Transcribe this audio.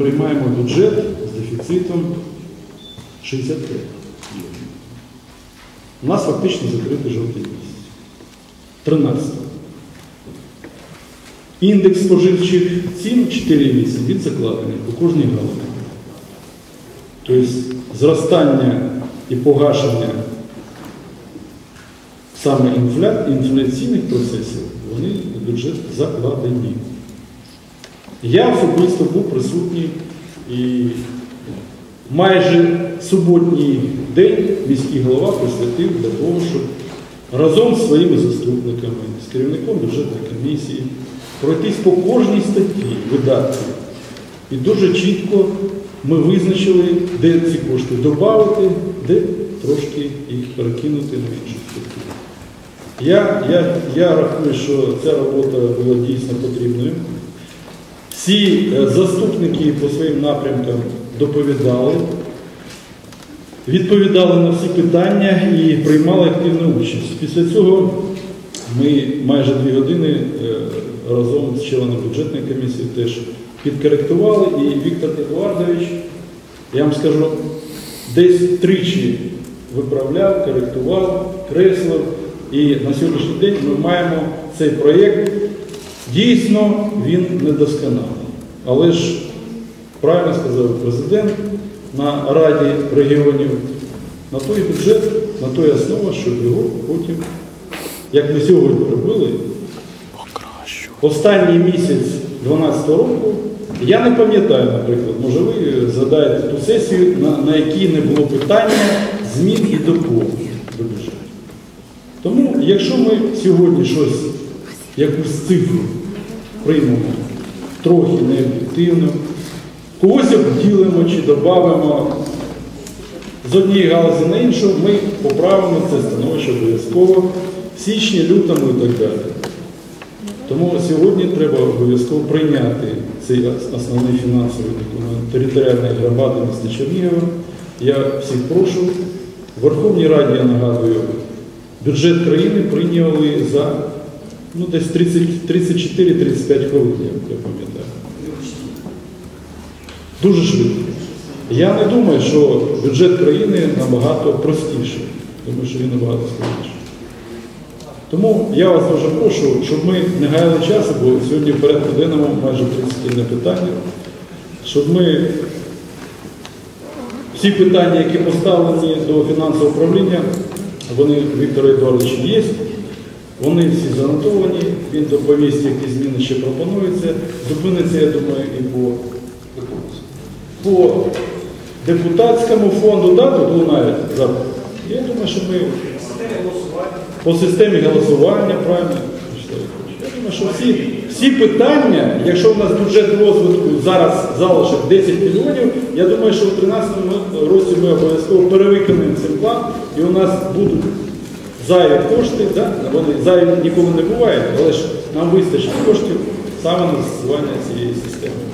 приймаємо бюджет з дефіцитом 65 мільйонів. У нас фактично закритий жовтий місяць. 13. Індекс споживчих цін 4,8 він закладений по кожній галузі. Тобто зростання і погашення саме інфля... інфляційних процесів, вони в бюджет закладені. Я особисто був присутній і майже суботній день міський голова присвятив для того, щоб разом з своїми заступниками, з керівником бюджетної комісії пройтись по кожній статті видатків. І дуже чітко ми визначили, де ці кошти додати, де трошки їх перекинути на інші статті. Я, я, я рахую, що ця робота була дійсно потрібною. Всі е, заступники по своїм напрямкам доповідали, відповідали на всі питання і приймали активну участь. Після цього ми майже дві години е, разом з членом бюджетної комісії теж підкоректували. І Віктор Едуардович, я вам скажу, десь тричі виправляв, коректував, креслив. І на сьогоднішній день ми маємо цей проєкт. Дійсно, він недосконалий. Але ж правильно сказав президент на Раді регіонів, на той бюджет, на той основа, щоб його потім, як ми сьогодні робили, останній місяць 2012 року, я не пам'ятаю, наприклад, може ви задаєте ту сесію, на, на якій не було питання змін і доповнень до бюджету. Тому, якщо ми сьогодні щось, якусь цифру приймемо трохи необ'єктивно, когось обділимо чи додамо з однієї галузі на іншу, ми поправимо це становище обов'язково в січні, лютому і так далі. Тому сьогодні треба обов'язково прийняти цей основний фінансовий документ територіальної громади міста Чернігова. Я всіх прошу. Верховній Раді, я нагадую, бюджет країни прийняли за ну, десь 34-35 хвилин, я пам'ятаю. Дуже швидко. Я не думаю, що бюджет країни набагато простіший, тому що він набагато складніший. Тому я вас дуже прошу, щоб ми не гаяли часу, бо сьогодні в порядку денному майже 31 питання, щоб ми всі питання, які поставлені до фінансового управління, вони Віктора Едуардовича є, вони всі занотовані, він доповість, які зміни ще пропонуються. Зупиниться, я думаю, і по, по депутатському фонду, да, тут лунає запит. Я думаю, що ми по системі голосування, правильно? Я думаю, що всі, всі питання, якщо в нас бюджет розвитку зараз залишок 10 мільйонів, я думаю, що в 2013 році ми обов'язково перевиконаємо цей план і у нас будуть зайві кошти, да? вони зайві ніколи не бувають, але ж нам вистачить коштів саме на засування цієї системи.